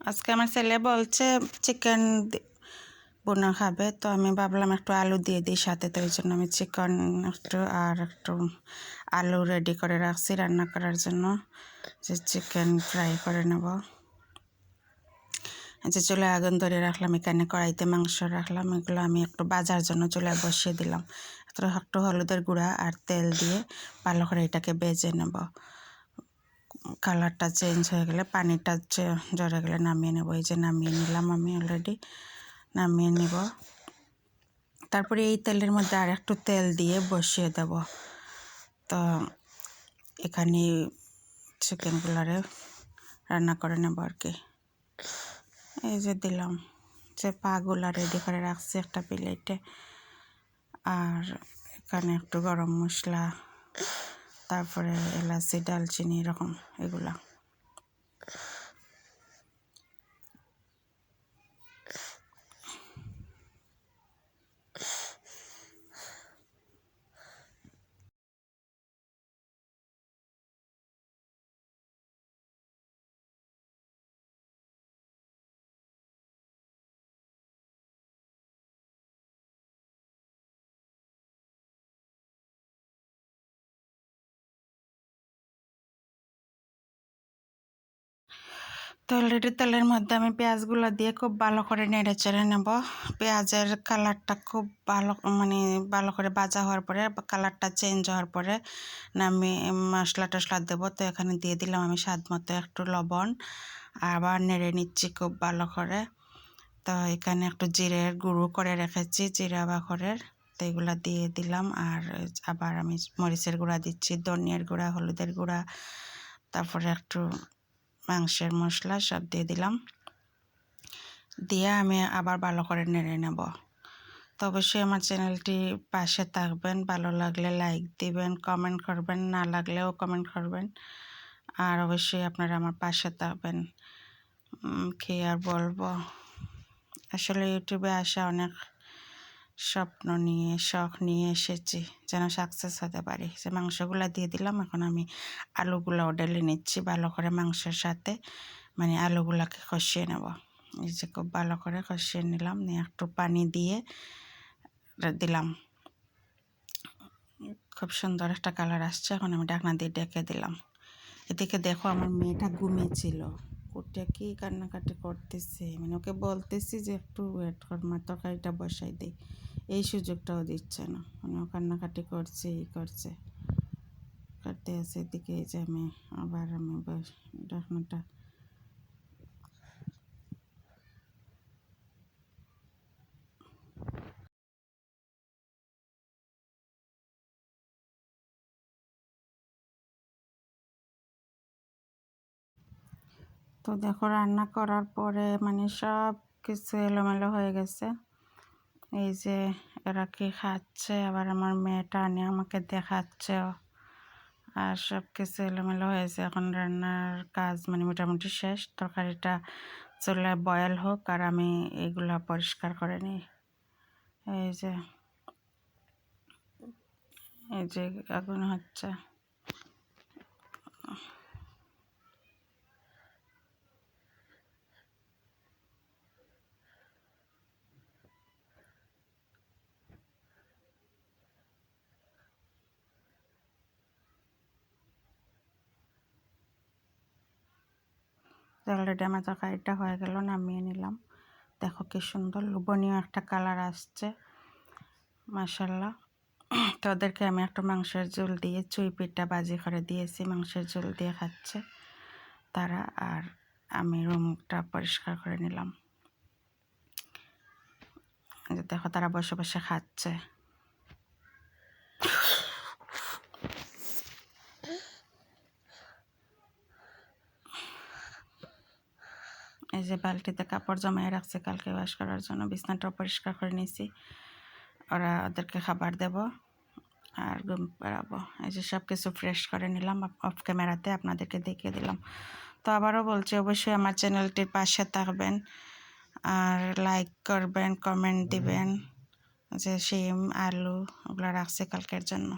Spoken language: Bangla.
আজকে আমার ছেলে বলছে চিকেন বোনা খাবে, তো আমি ভাবলাম একটু আলু দিয়ে দিই সাথে, তো এই জন্য আমি চিকেন একটু আর একটু আলু রেডি করে রাখছি রান্না করার জন্য। যে চিকেন ফ্রাই করে নেব। যে চুলে আগুন ধরে রাখলাম, এখানে কড়াইতে মাংস রাখলাম, এগুলো আমি একটু বাজার জন্য চুলে বসিয়ে দিলাম। একটু হলুদের গুঁড়া আর তেল দিয়ে ভালো করে এটাকে বেজে নেব। কালারটা চেঞ্জ হয়ে গেলে পানিটা জড়ে গেলে নামিয়ে নেব। এই যে নামিয়ে নিলাম আমি অলরেডি নামিয়ে নেব। তারপরে এই তেলের মধ্যে আর একটু তেল দিয়ে বসিয়ে দেব। তো এখানে চিকেনগুলারে রান্না করে নেব আর কি। এই যে দিলাম, যে পাগুলা রেডি করে রাখছি একটা প্লেটে আর এখানে একটু গরম মশলা তারপরে এলাচি ডালচিনি এরকম এগুলা তো অলরেডি তেলের মধ্যে আমি পেঁয়াজগুলো দিয়ে খুব ভালো করে নেড়ে চেড়ে নেব। পেঁয়াজের কালারটা খুব ভালো মানে ভালো করে ভাজা হওয়ার পরে, কালারটা চেঞ্জ হওয়ার পরে আমি মশলা টশলা দেবো। তো এখানে দিয়ে দিলাম আমি স্বাদ মতো একটু লবণ। আবার নেড়ে নিচ্ছি খুব ভালো করে। তো এখানে একটু জিরের গুঁড়ো করে রেখেছি, জিরা বাখরের তো এগুলো দিয়ে দিলাম। আর আবার আমি মরিচের গুঁড়া দিচ্ছি, ধনিয়ার গুঁড়া, হলুদের গুঁড়া। তারপরে একটু মাংসের মশলা সব দিয়ে দিলাম। দিয়ে আমি আবার ভালো করে নেড়ে নেব। তো অবশ্যই আমার চ্যানেলটি পাশে থাকবেন, ভালো লাগলে লাইক দিবেন, কমেন্ট করবেন, না লাগলেও কমেন্ট করবেন। আর অবশ্যই আপনারা আমার পাশে থাকবেন। কি আর বলব? আসলে ইউটিউবে আসা অনেক স্বপ্ন নিয়ে, শখ নিয়ে এসেছি যেন সাকসেস হতে পারি। সে মাংসগুলো দিয়ে দিলাম, এখন আমি আলুগুলোও ডেলে নিচ্ছি ভালো করে মাংসের সাথে। মানে আলুগুলোকে কষিয়ে নেব। এই যে খুব ভালো করে কষিয়ে নিলাম, নিয়ে একটু পানি দিয়ে দিলাম। খুব সুন্দর একটা কালার আসছে, এখন আমি ডাকনা দিয়ে ডেকে দিলাম। এদিকে দেখো আমার মেয়েটা ঘুমিয়েছিল। ওটা কি কান্নাকাটি করতেছে? মানে ওকে বলতেছি যে, একটু ওয়েট কর, মা, তরকারিটা বসাই দিই এই সুযোগটাও দিচ্ছে না। মানে ও কান্নাকাটি করছে এই করছে। করতে আছে এদিকে, এই যে আমি আবার আমি ঢাকনাটা তো দেখো, রান্না করার পরে মানে সব কিছু এলোমেলো হয়ে গেছে। এই যে এরা কি খাচ্ছে? আবার আমার মেয়েটা আনে আমাকে দেখাচ্ছে। আর সব কিছু এলোমেলো হয়েছে। এখন রান্নার কাজ মানে মোটামুটি শেষ। তরকারিটা চলে বয়েল হোক আর আমি এগুলা পরিষ্কার করে নিই। এই যে এই যে আগুন হচ্ছে। অলরেডি আমার তরকারিটা হয়ে গেল, নামিয়ে নিলাম। দেখো কি সুন্দর লোভনীয় একটা কালার আসছে মাসাল্লাহ তো ওদেরকে আমি একটা মাংসের ঝোল দিয়ে চুই পিঠটা বাজি করে দিয়েছি, মাংসের ঝোল দিয়ে খাচ্ছে তারা আর আমি রুমটা পরিষ্কার করে নিলাম। দেখো তারা বসে বসে খাচ্ছে। এই যে বালতিতে কাপড় জমাই রাখছে, কালকে ওয়াশ করার জন্য বিছনাটাও পরিষ্কার করে নিয়েছি। ওরা ওদেরকে খাবার দেব আর ঘুম পাড়াবো। এই যে সব কিছু ফ্রেশ করে নিলাম অফ ক্যামেরাতে আপনাদেরকে দেখিয়ে দিলাম। তো আবারও বলছি, অবশ্যই আমার চ্যানেলটির পাশে থাকবেন আর লাইক করবেন কমেন্ট দিবেন যে শিম আলু ওগুলো রাখছে কালকের জন্য।